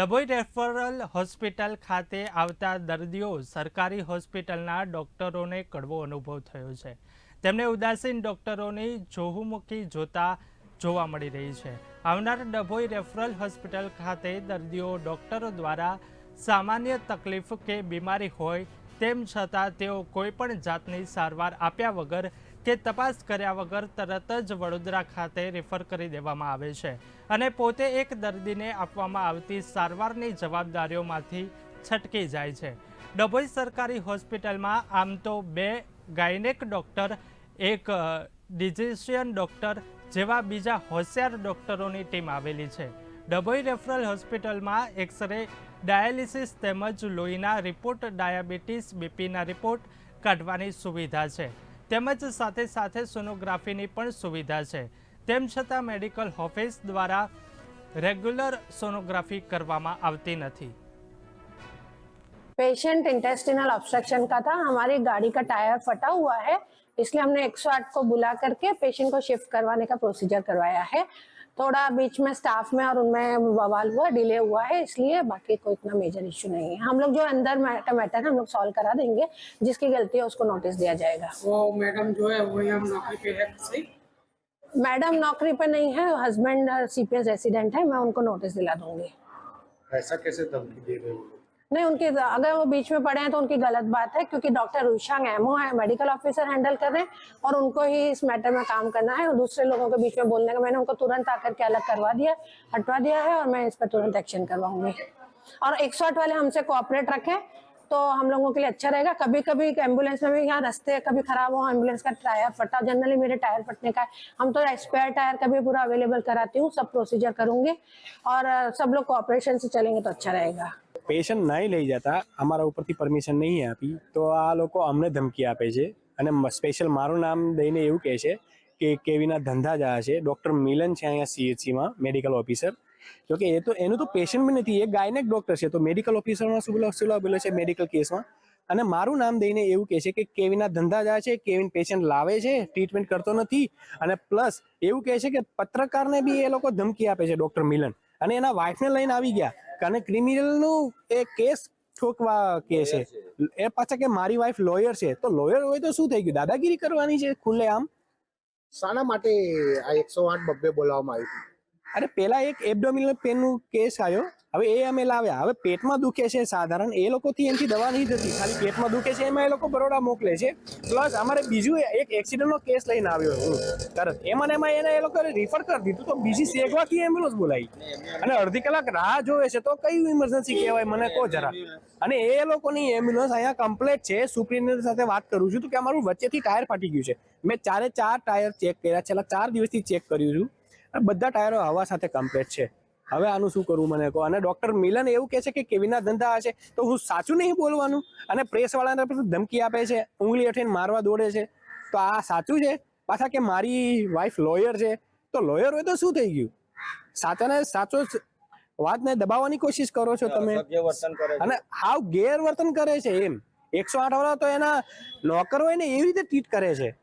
Dabhoi referral hospital ખાતે આવતા દર્દીઓ સરકારી હોસ્પિટલના ડોક્ટરોને કડવો અનુભવ થયો છે. તેમને ઉદાસીન ડોક્ટરોની જોહુમુખી જોતા જોવા મળી રહી છે. આવનાર ડભોઈ રેફરલ હોસ્પિટલ ખાતે દર્દીઓ ડોક્ટરો દ્વારા સામાન્ય તકલીફ કે બીમારી હોય તેમ છતાં તેઓ કોઈપણ જાતની સારવાર આપ્યા વગર કે તપાસ કર્યા વગર તરત જ વડોદરા ખાતે રેફર કરી દેવામાં આવે છે અને પોતે એક દર્દીને આપવામાં આવતી સારવારની જવાબદારીઓમાંથી છટકી જાય છે. ડભોઈ સરકારી હોસ્પિટલમાં આમ તો બે ગાયનેક ડૉક્ટર, એક ડિઝિશિયન ડૉક્ટર જેવા બીજા હોશિયાર ડૉક્ટરોની ટીમ આવેલી છે. ડભોઈ રેફરલ હોસ્પિટલમાં એક્સરે, ડાયાલિસિસ તેમજ લોહીના રિપોર્ટ, ડાયાબિટીસ, બીપીના રિપોર્ટ કાઢવાની સુવિધા છે. તેમજ સાથે સાથે સોનોગ્રાફીની પણ સુવિધા છે તેમ છતાં મેડિકલ ઓફિસ દ્વારા રેગ્યુલર સોનોગ્રાફી કરવામાં આવતી નથી पेशेंट इंटेस्टिनल ऑब्स्ट्रक्शन का था हमारी गाड़ी का टायर फटा हुआ है इसलिए हमने 108 को बुला करके पेशेंट को शिफ्ट करवाने का प्रोसीजर करवाया है थोड़ा बीच में स्टाफ में और उनमें बवाल हुआ डिले हुआ है इसलिए बाकी कोई इतना मेजर इश्यू नहीं है। हम लोग जो अंदर मैटर मैटर है हम लोग सॉल्व करा देंगे। जिसकी गलती है उसको नोटिस दिया जाएगा। वो मैडम जो है वो हम नौकरी पे है सही मैडम नौकरी पे नहीं है हस्बैंड सीपीएस रेसिडेंट है मैं उनको नोटिस दिला दूँगी। ऐसा कैसे धमकी दे रहे हो? नहीं, उनकी अगर वो बीच में पड़े हैं तो उनकी गलत बात है, क्योंकि डॉक्टर रुशांग एमओ है मेडिकल ऑफिसर हैंडल कर रहे हैं और उनको ही इस मैटर में काम करना है और दूसरे लोगों के बीच में बोलने का, मैंने उनको तुरंत आकर के अलग करवा दिया, हटवा दिया है और मैं इस पर तुरंत एक्शन करवाऊँगी। और एक वाले हमसे कोऑपरेट रखें तो हम लोगों के लिए अच्छा रहेगा। कभी कभी एंबुलेंस में भी यहाँ रास्ते कभी खराब हो एंबुलेंस का टायर फटा जनरली मेरे टायर फटने का है। हम तो स्पेयर टायर का भी पूरा अवेलेबल कराती हूँ, सब प्रोसीजर करूँगी और, सब लोग कोऑपरेशन से चलेंगे तो अच्छा रहेगा। પેશન્ટ નહીં લઈ જતા અમારા ઉપરથી પરમિશન નહીં આપી, તો આ લોકો અમને ધમકી આપે છે. અને સ્પેશિયલ મારું નામ દઈને એવું કહે છે કે કેવીના ધંધા જ છે. ડૉક્ટર મિલન છે અહીંયા સીએચસીમાં મેડિકલ ઓફિસર જોકે એ તો, એનું તો પેશન્ટ બી નથી, એ ગાયનેક ડૉક્ટર છે. તો મેડિકલ ઓફિસરમાં શું બોલો શું બોલે છે મેડિકલ કેસમાં અને મારું નામ દઈને એવું કહે છે કે કેવીના ધંધા જાય છે, કેવિન પેશન્ટ લાવે છે ટ્રીટમેન્ટ કરતો નથી. અને પ્લસ એવું કહે છે કે પત્રકારને બી એ લોકો ધમકી આપે છે ડૉક્ટર મિલન. અને એના વાઇફને લઈને આવી ગયા. કારણ ક્રિમિનલનું એ કેસ ઠોકવા કે છે. એ પાછા કે મારી વાઈફ લોયર છે. તો લોયર હોય તો શું થઈ ગયું? દાદાગીરી કરવાની છે ખુલ્લે આમ શાના માટે આ એકસો આઠ બબ્બે બોલાવવામાં આવ્યું અરે પેલા એક એબડોમિનલ પેનનું કેસ આવ્યો. હવે એ અમે લાવ્યા. હવે પેટમાં દુખે છે સાધારણ. એ લોકોથી એમથી દવા નહીં થતી ખાલી પેટમાં દુખે છે, એમાં એ લોકો બરોડા મોકલે છે. પ્લસ અમારે બીજું એક એક્સિડન્ટનો કેસ લઈને આવ્યો હું તરત. એમાં એમાં એને એ લોકોએ રિફર કરી દીધું. તો બીજી સેગવાથી એમ્બ્યુલન્સ બોલાવી. અને અડધી કલાક રાહ જોવે છે તો કયું ઇમરજન્સી કહેવાય? મને કહો જરા. અને એ લોકોની એમ્બ્યુલન્સ અહીંયા કમ્પ્લેટ છે. સુપ્રિન્ટેન્ડન્ટ સાથે વાત કરું છું તો કે અમારું વચ્ચેથી ટાયર ફાટી ગયું છે. મેં ચારે ચાર ટાયર ચેક કર્યા. છેલ્લા ચાર દિવસથી ચેક કર્યું છું. બધા ટાયરો હવા સાથે કમ્પ્લેટ છે. હવે આનું શું કરવું મને કહો? અને ડોક્ટર મિલન એવું કહે છે કે કેવીના ધંધા હશે? તો હું સાચું નહીં બોલવાનું? અને પ્રેસ પણ ધમકી આપે છે ઉંગલી અઠીને મારવા દોડે છે. તો આ સાચું છે? પાછા કે મારી વાઈફ લોયર છે? તો લોયર હોય તો શું થઈ ગયું? સાચાને સાચો વાતને દબાવવાની કોશિશ કરો છો તમે. અને હાવ ગેરવર્તન કરે છે એમ. એકસો આઠ વાળા તો એના નોકર હોય ને એવી રીતે ટ્રીટ કરે છે.